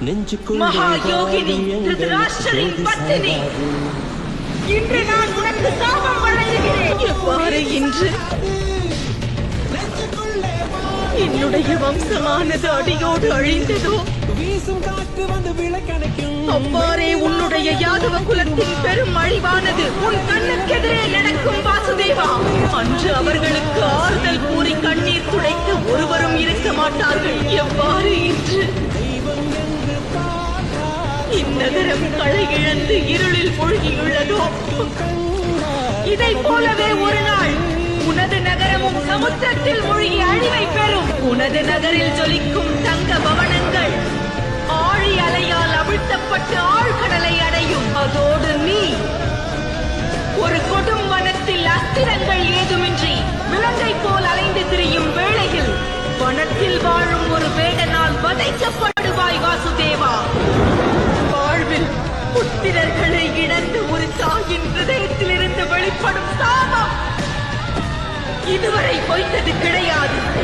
மகா யோகினி திருதராஷ்டிரரின் பத்தினி. இன்று நான் உனக்கு சாபம் வழங்குகிறேன். எவ்வாறு இன்று? என்னுடைய வம்சமானது அடியோடு அழிந்ததோ? வீசும் காற்று வந்து விளக்கணைக்கும் அவ்வாறே உன்னுடைய யாதவ குலத்தின் பெரும் அழிவானது உன் கண்ணுக்கெதிரே நடக்கும் வாசுதேவா. அன்று அவர்களுக்கு ஆறுதல் கூறி கண்ணீர் துடைக்க ஒருவரும் இருக்க மாட்டார்கள். எவ்வாறு இன்று? இந்நகரம் களை இழந்து இருளில் மூழ்கியுள்ளதோ? இதை போலவே ஒரு நாள் உனது நகரமும் சமுத்திரத்தில் மூழ்கி அழிவை பெறும். உனது நகரில் ஜொலிக்கும் தங்க பவனங்கள் ஆழி அலையால் அவிழ்த்தப்பட்டு ஆழ்கடலை அடையும். அதோடு நீ ஒரு கொடும் வனத்தில் அஸ்திரங்கள் ஏதுமின்றி விலங்கை போல் அலைந்து திரியும் வேளையில் வனத்தில் வாழும் ஒரு வேடனால் வதைக்கப்பட்ட ஏற்படும் சாபம். இதுவரை பொய்த்தது கிடையாது.